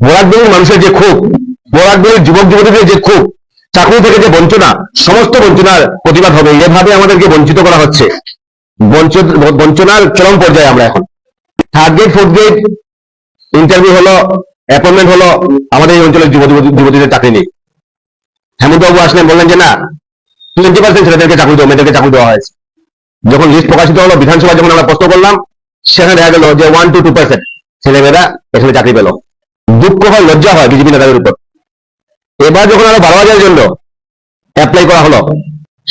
বরাকবেলির মানুষের যে ক্ষোভ বরাকবেলির যুবক যুবতীদের যে ক্ষোভ, চাকরি থেকে যে বঞ্চনা, সমস্ত বঞ্চনার প্রতিবাদ হবে। এভাবে আমাদেরকে বঞ্চিত করা হচ্ছে। বঞ্চনার চরম পর্যায়ে আমরা এখন। Third grade fourth grade interview হলো অ্যাপয়েন্টমেন্ট হলো আমাদের এই অঞ্চলের যুবতীদের চাকরি নেই হেমন্তবাবু আসলেন, বললেন যে, না টোয়েন্টি পার্সেন্ট ছেলেদেরকে চাকরি দেওয়া মেয়েদেরকে চাকরি দেওয়া হয়েছে। যখন লিস্ট প্রকাশিত হলো বিধানসভা যখন আমরা প্রশ্ন করলাম, সেখানে দেখা গেল যে ওয়ান টু টু পার্সেন্ট ছেলেমেয়েরা এখানে চাকরি পেল। দুঃখ হয়, লজ্জা হয় বিজেপি নেতাদের উপর। এবার যখন আরও বারো হাজারের জন্য অ্যাপ্লাই করা হলো,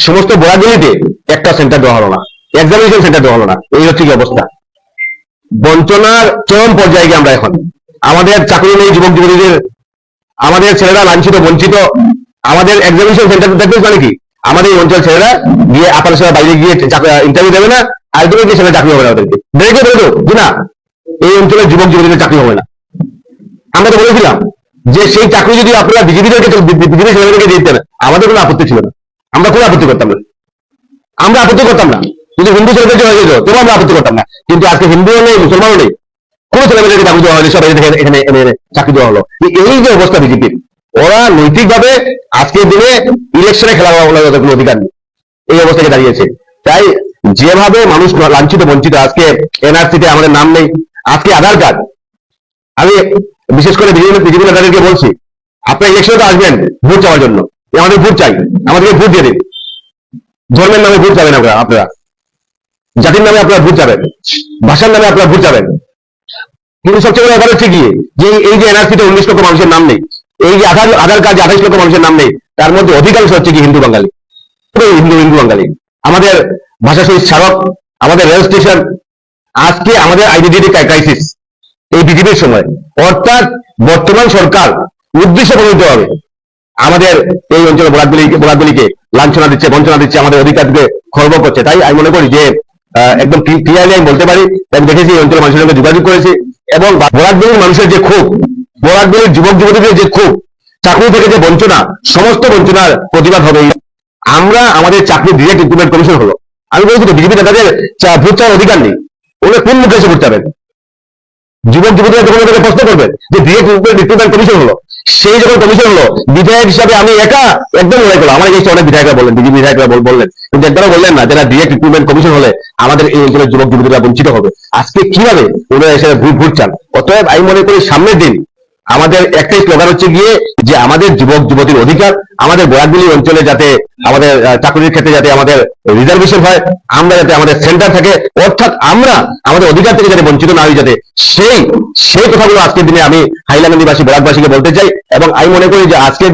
সমস্ত বরাগুলিতে একটা সেন্টার দেওয়া হলো না এক্সামিনেশন সেন্টার দেওয়া হলো না, এই হচ্ছে কি অবস্থা। বঞ্চনার চরম পর্যায়ে গিয়ে আমরা এখন। আমাদের চাকরি নেই যুবক যুবতীদের, আমাদের ছেলেরা লাঞ্ছিত, বঞ্চিত, আমাদের এক্সামিনেশন সেন্টার দেখবেন মানে কি? আমাদের এই অঞ্চল ছেলেরা গিয়ে আপার সাথে বাইরে গিয়ে ইন্টারভিউ দেবে না আলটিমেটলি সেখানে চাকরি হবে না ওদেরকে। দেখে বলতো যে না, এই অঞ্চলের যুবক যুবতীদের চাকরি হবে না। তো বলেছিলাম যে সেই চাকরি যদি আপনারা বিজেপিদেরকে বিজেপি ছেলেদেরকে দিয়ে দিতেন, আমাদের কোনো আপত্তি ছিল না। আমরা কোনো আপত্তি করতাম না। আমরা আপত্তি করতাম না। যদি হিন্দু ছেলেদেরকে হয়ে যেত তবু আমরা আপত্তি করতাম না। কিন্তু আজকে হিন্দুও নেই, মুসলমানও নেই, কোন ছেলেমেয়েদেরকে চাকরি দেওয়া হয়নি, সবাই এখানে এখানে চাকরি দেওয়া হলো। এই- যে অবস্থা বিজেপির, ওরা নৈতিকভাবে আজকের দিনে ইলেকশনে খেলা বলার কোনো অধিকার নেই। এই অবস্থায় দাঁড়িয়েছে। তাই যেভাবে মানুষ লাঞ্ছিত, বঞ্চিত, আজকে এনআরসিতে আমাদের নাম নেই, আজকে আধার কার্ড আমি বিশেষ করে বিজেপি নেতাদেরকে বলছি, আপনারা ইলেকশনে তো আসবেন, ভোট চাওয়ার জন্য। আমাদের ভোট চাই, আমাদেরকে ভোট দিয়ে দিন। ধর্মের নামে ভোট যাবেন আপনারা আপনারা। জাতির নামে আপনারা ভোট যাবেন ভাষার নামে আপনারা ভোট যাবেন কিন্তু সবচেয়ে বড় ব্যাপার হচ্ছে যে এই যে এনআরসিতে উনিশ লক্ষ মানুষের নাম নেই, এই যে আধার আধার কার্ডে আঠাইশ লক্ষ মানুষের নাম নেই, তার মধ্যে অধিকাংশ হচ্ছে কি হিন্দু বাঙালি। হিন্দু হিন্দু বাঙালি। আমাদের ভাষা শহীদ স্মারক, আমাদের রেল স্টেশন, আজকে আমাদের আইডেন্টিটি ক্রাইসিস এই বিজেপির সময়। অর্থাৎ বর্তমান সরকার উদ্দেশ্য প্রণীত হবে। আমাদের এই অঞ্চলে বরাকগুলিকে লাঞ্ছনা দিচ্ছে, বঞ্চনা দিচ্ছে, আমাদের অধিকারকে খর্ব করছে। তাই আমি মনে করি যে একদম ক্লিয়ারলি আমি বলতে পারি আমি দেখেছি এই অঞ্চলের মানুষের সঙ্গে যোগাযোগ করেছি এবং বরাকগুলির মানুষের যে ক্ষোভ বরাকগুলির যুবক যুবতীদের যে ক্ষোভ, চাকরি থেকে যে বঞ্চনা, সমস্ত বঞ্চনার প্রতিবাদ হবে। আমরা আমাদের চাকরি ডিরেক্ট রিক্রুটমেন্ট কমিশন হলো। আমি বলছি বিজেপি নেতাদের ভোট চাওয়ার অধিকার নেই। ওরা কোন মুখে এসে ভোট চাবেন? যুবক যুবতীরা যখন ওদেরকে প্রশ্ন করবে যে ডিরেক্ট রিক্রুটমেন্ট কমিশন হলো? সেই যখন কমিশন হলো, বিধায়ক হিসাবে আমি একা একদম লড়াই করলাম। আমার এই অনেক বিধায়করা বললেন, বিজেপি বিধায়করা বললেন। কিন্তু একদম বললেন না, যারা ডিরেক্ট রিক্রুটমেন্ট কমিশন হলে আমাদের এই অঞ্চলের যুবক যুবতীরা বঞ্চিত হবে। আজকে কীভাবে ওনারা এসে ভোট চান? অতএব আমি মনে করি সামনের দিন আমাদের একটাই প্রকার হচ্ছে গিয়ে যে আমাদের যুবক, যুবতীর অধিকার, আমাদের বরাকগুলি অঞ্চলে যাতে আমাদের চাকরির ক্ষেত্রে যাতে আমাদের রিজার্ভেশন হয়, আমরা যাতে আমাদের সেন্টার থাকে, অর্থাৎ আমরা আমাদের অধিকার থেকে যাতে বঞ্চিত না হই, যাতে সেই সেই কথাগুলো আজকের দিনে আমি হাইলাকান্দিবাসী, বরাকবাসীকে বলতে চাই এবং আমি মনে করি যে আজকের